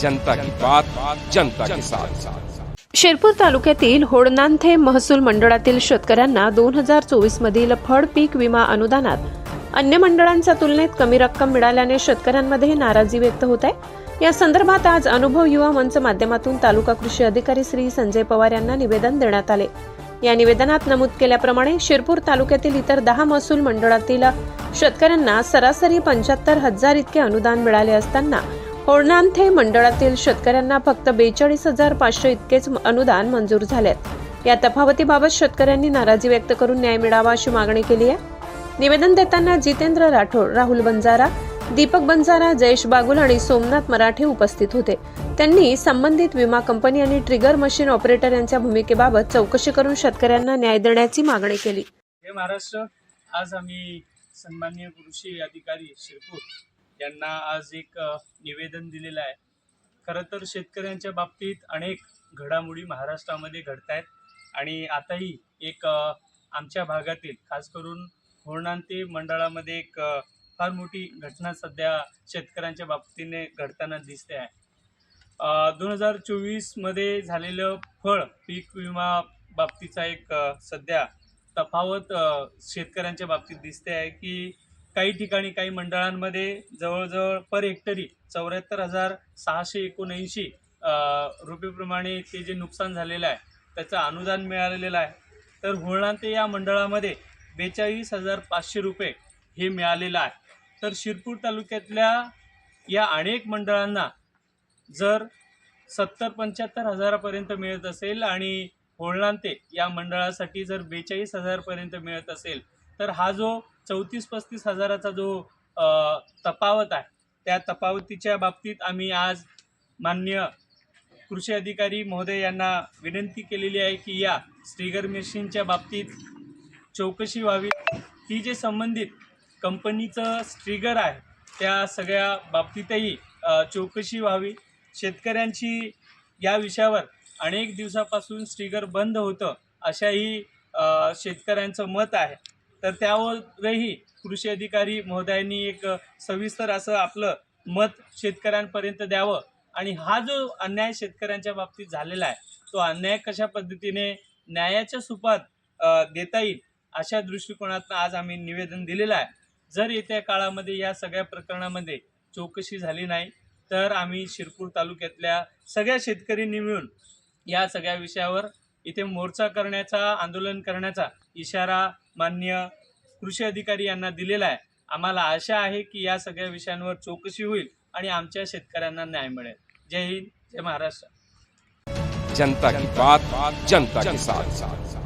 जनता की बात जनता के साथ। शिरपूर तालुक्यातील होडनांथे महसूल मंडळातील शेतकऱ्यांना दोन हजार चोवीस मधील फळ पीक विमा अनुदानात अन्य मंडळांच्या तुलनेत कमी रक्कम मिळाल्याने शेतकऱ्यांमध्ये नाराजी व्यक्त होत आहे. या संदर्भात आज अनुभव युवा मंच माध्यमातून तालुका कृषी अधिकारी श्री संजय पवार यांना निवेदन देण्यात आले. या निवेदनात नमूद केल्याप्रमाणे शिरपूर तालुक्यातील इतर दहा महसूल मंडळातील शेतकऱ्यांना सरासरी पंच्याहत्तर हजार इतके अनुदान मिळाले असताना होर्णांथे मंडळातील शेतकऱ्यांना फक्त बेचाळीस हजार पाचशे इतकेच अनुदान मंजूर झालेत. या तफावतीबाबत शेतकऱ्यांनी नाराजी व्यक्त करून न्याय मिळावा अशी मागणी केली आहे. निवेदन देताना जितेंद्र राठोड राहुल बंजारा दीपक बंजारा जयेश बागुल आणि सोमनाथ मराठे उपस्थित होते. त्यांनी संबंधित विमा कंपनी आणि ट्रिगर मशीन ऑपरेटर यांच्या भूमिकेबाबत चौकशी करून शेतकऱ्यांना न्याय देण्याची मागणी केली. हे महाराष्ट्र आज आम्ही सन्माननीय कृषी अधिकारी शिरपूर यांना आज एक निवेदन दिलेलं आहे. खरं तर शेतकऱ्यांच्या बाबतीत अनेक घडामोडी महाराष्ट्रामध्ये घडत आहेत आणि आताही एक आमच्या भागातील खास करून होणांते मंडळामध्ये एक फार मोठी घटना सध्या शेतकऱ्यांच्या बाबतीने घडताना दिसते आहे. दोन हजार चोवीसमध्ये झालेलं फळ पीक विमा बाबतीचा एक सध्या तफावत शेतकऱ्यांच्या बाबतीत दिसते आहे की काही ठिकाणी काही मंडळांमध्ये जवळजवळ पर हेक्टरी चौऱ्याहत्तर हजार सहाशे एकोणऐंशी रुपयेप्रमाणे ते जे नुकसान झालेलं आहे त्याचं अनुदान मिळालेलं आहे. तर होळणांते या मंडळामध्ये बेचाळीस हजार पाचशे रुपये हे मिळालेलं आहे. तर शिरपूर तालुक्यातल्या या अनेक मंडळांना जर सत्तर पंच्याहत्तर हजारापर्यंत मिळत असेल आणि होळणांते या मंडळासाठी जर बेचाळीस हजारपर्यंत मिळत असेल तर हा जो चौतीस पस्तीस हजाराचा जो तपावत आहे त्या तपावतीच्या बाबतीत आम्ही आज मान्य कृषी अधिकारी महोदय यांना विनंती केलेली आहे की या स्ट्रिगर मशीनच्या बाबतीत चौकशी व्हावी. ती जे संबंधित कंपनीचं स्ट्रिगर आहे त्या सगळ्या बाबतीतही चौकशी व्हावी. शेतकऱ्यांची या विषयावर अनेक दिवसापासून स्ट्रिगर बंद होतं अशाही शेतकऱ्यांचं मत आहे. तर त्यावरही कृषी अधिकारी महोदयांनी एक सविस्तर असं आपलं मत शेतकऱ्यांपर्यंत द्यावं. आणि हा जो अन्याय शेतकऱ्यांच्या बाबतीत झालेला आहे तो अन्याय कशा पद्धतीने न्यायाच्या सुपात देता येईल अशा दृष्टिकोनातून आज आम्ही निवेदन दिलेलं आहे. जर येत्या काळामध्ये या सगळ्या प्रकरणामध्ये चौकशी झाली नाही तर आम्ही शिरपूर तालुक्यातल्या सगळ्या शेतकऱ्यांनी मिळून या सगळ्या विषयावर इथे मोर्चा करण्याचा आंदोलन करण्याचा इशारा मान्य कृषी अधिकारी यांना दिलेला आहे. आम्हाला आशा आहे की या सगळ्या विषयांवर चौकशी होईल आणि आमच्या शेतकऱ्यांना न्याय मिळेल. जय हिंद जय महाराष्ट्र. जनता की बात जनता के साथ.